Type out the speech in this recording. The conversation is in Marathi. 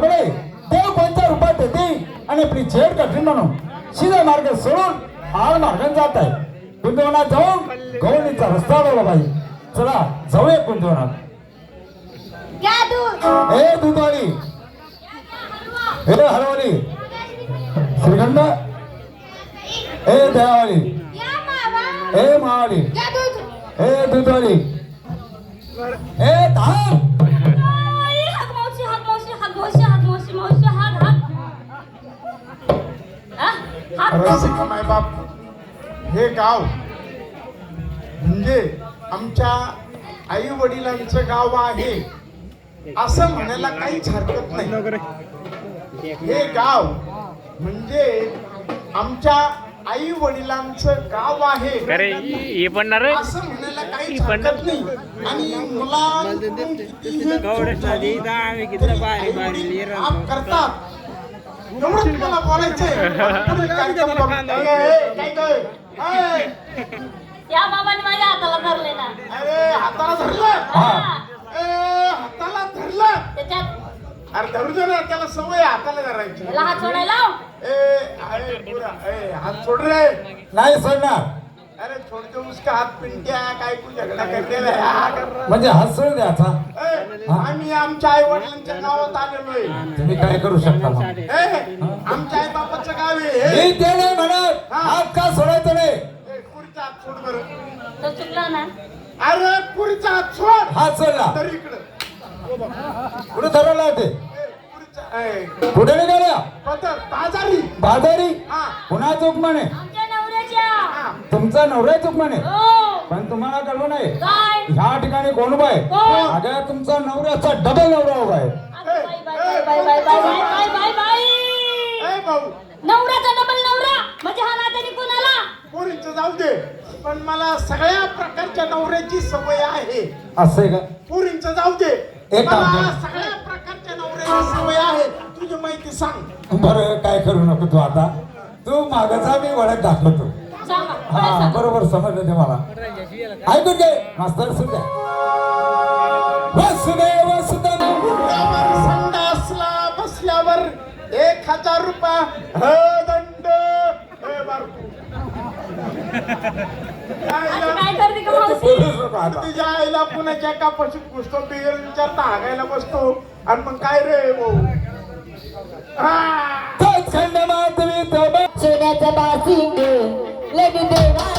બળબળે દેવ पंचा रूपात येते आणि आपली झेड कठीण म्हणून. सीधा मार्ग सोडून आळ मार्गाने जात आहे. कुंदवनात जाऊन गवळणीचा रस्ता लावला बाई चला जाऊया कुंदवनात हे दुधवाळी हे हरवली. श्रीखंड. हे देवाळी हे मावाळी हे दुधवाळी हे रसिक मायबाप. हे गाव म्हणजे आमच्या आई वडिलांचं गाव आहे असं म्हणायला काहीच हरकत नाही. हे गाव म्हणजे आमच्या आई वडिलांचं गाव आहे हे असं म्हणायला काहीच हरकत नाही. आणि काम करतात. एवढं तुम्हाला बोलायचंय या बाबाने माझ्या हाताला धरले ना. अरे हाताला धरलं? हा. ए, हाताला धरलं? त्याच्यात अरे धरू दे ना त्याला सवय आहे हाताला धरायची. त्याला हात सोडायला ए हात सोड रे. नाही सोडणार. अरे उसका हात पिंट्या काय तू झगडा करलेला आहे? हा, कर रहा. म्हणजे हात सोड द्याचा ए, आम्ही आमच्या आई वडिलांच्या गावात आलेलो आहे. तुम्ही काय करू शकता मग? ए, आमच्या आई बापाचं गाव आहे हे. मी ते नाही म्हणत. हात का सोडायचं नाही? ए, पुरीचा हात सोड बरं. तो चुकला ना? अरे पुरीचा हात सोड. हात सोडला तर इकडं. कुठे ठरवला ते? ए, पुरीचा ए, कुठे निघाल्या बाजारी. बाजारी? हा. पुन्हा चूक म्हणे हा तुमचा नवरा आहे तुकमाने. पण तुम्हाला कळू नये. ह्या ठिकाणी कोण उभा आहे? अगं तुमचा नवऱ्याचा डबल नवरा उभा आहे. पण मला सगळ्या प्रकारच्या नवऱ्याची सवय आहे. असं आहे का? पोरींचं जाऊ दे. सगळ्या प्रकारच्या नवऱ्याची सवय आहे. तुझी माहिती सांग. बरं काय करू नको तू आता? तू मागचा मी वळत दाखवतो. हा. बरोबर समजलं ते मला. ऐकून घे. मास्तर सुद्धा वसुदेव संडासला बसल्यावर एक हजार रुपये. ह दंड. हे. तुझ्या आईला पुण्याच्या एका पशीत घुसतो बिगर विचारता हागायला बसतो. आणि मग काय रे भाऊ? हा. सोन्याचं बासिंग baby, baby.